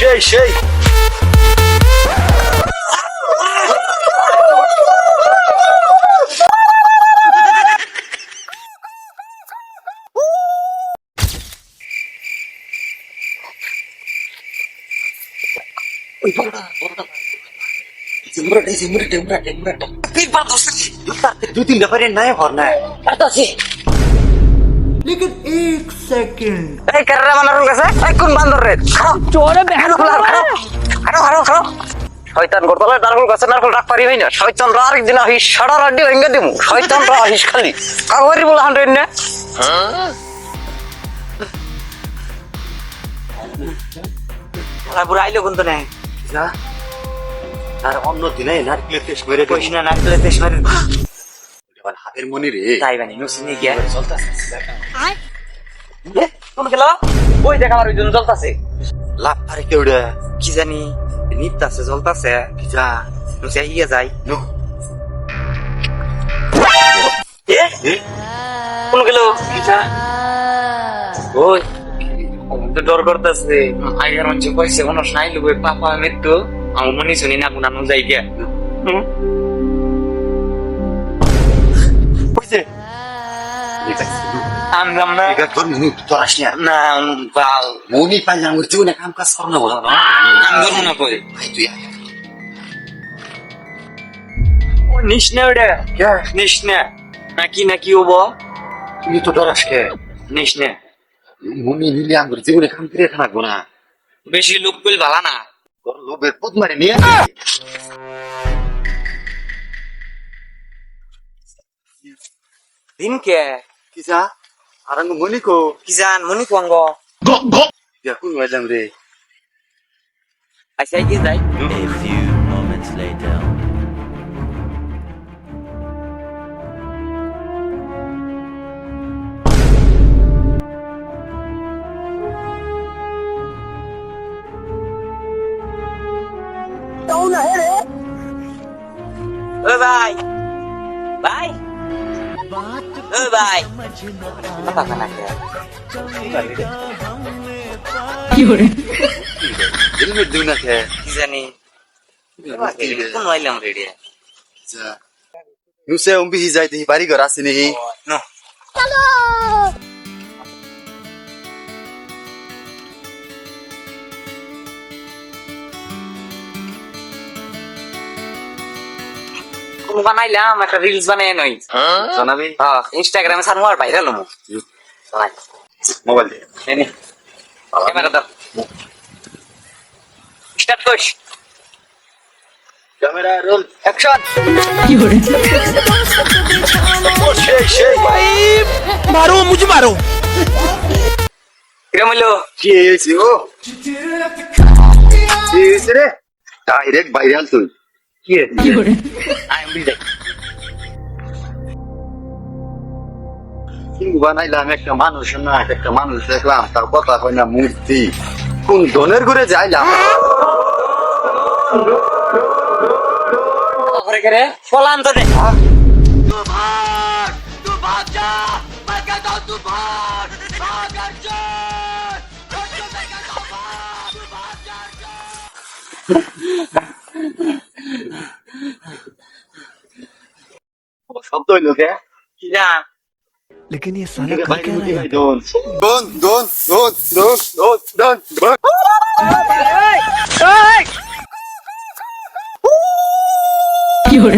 সেই সেই দুই তিনটা পারে নাই ভর নাই लेकिन एक सेकंड। कर रहा माना रुका से ए चोरे बहन खुला শয়তান নারকল গাছে নারকল পারি না। শয়তান রা আহি সারা রাড্ডি ভেঙে শয়তান রা আহিস খালি। কাগরি বলা হান্ড্রেড না বুড়া আইলো কিন্তু আর অন্য দিনে মেরে মেরে এবার হাতের মনি রে। তাই বানি নুসি নিয়ে গিয়া কোন গেল ওই দেখ আমার ওইজন জ্বলতাছে লাভ পারে কেউডা। কি জানি। নিপতাছে জ্বলতাছে যা। নুসি ইয়ে যাই নো। এ? এ? কোন গেল ওই তো ডর করতেছে। আগের মঞ্চে কইছে কোনো নাই লুবে পাপা মৃত্যু। আমার মনে শুনি না গুনানো যাই গিয়া কইছে আমরাম না এটা তোর মুখ তোর আসনি না বাল। মনি পাইলা আমার জীবনে কাম কাজ করনা বলা না আম ধরবো না কই। ভাই তুই নিস না ওটা। নিস না। নাকি নাকি ও বল তুই তো ডরাস কে নিস না। মনি নিলে আমার জীবনে কাম করে থাকব না। বেশি লোক পেল ভালা না। তোর লোভের পদ মারে নিয়ে দিন কে Kisa? Arango muniko. Kizan, muniko ango. Gok gok. Ya kun wadam re. Asya gizay. A few moments later. Đâu này đấy. Bye bye. Bye. ভাই কথা কানা কে কি করে হেলমেট দিও না কে কি জানি কোন আইলাম রেডি? যা নুসে উম্বি ঘর আসিনি নো। কোন বানাইলাম একটা রিলস বানাই নই। জানাবি? হ্যাঁ ইনস্টাগ্রামে সানু আর ভাইরাল হমু। মোবাইল দিয়ে এনে ক্যামেরা দাও স্টার্ট কর ক্যামেরা রোল অ্যাকশন কি হরে ভাই মারো মুঝে মারো। কিরম হলো? কি হয়েছে ও? কি হয়েছে রে? ডাইরেক্ট ভাইরাল তুই। কি আই এম কিন্তু বানাইলাম একটা মানুষ না একটা মানুষ দেখলাম তার কথা হয় না মূর্তি। কোন ধনের ঘুরে যাইলাম? পলান তো শব্দ হইলো কে কি জান लेकिन ये साला ভাই कर क्या रहा है দোন দোন দোন দোন দোন দোন দোন দোন কি করে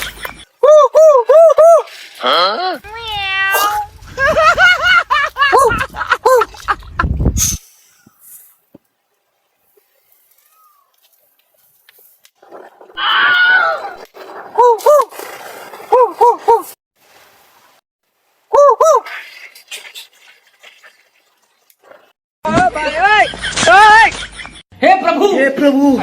এই! हे प्रभु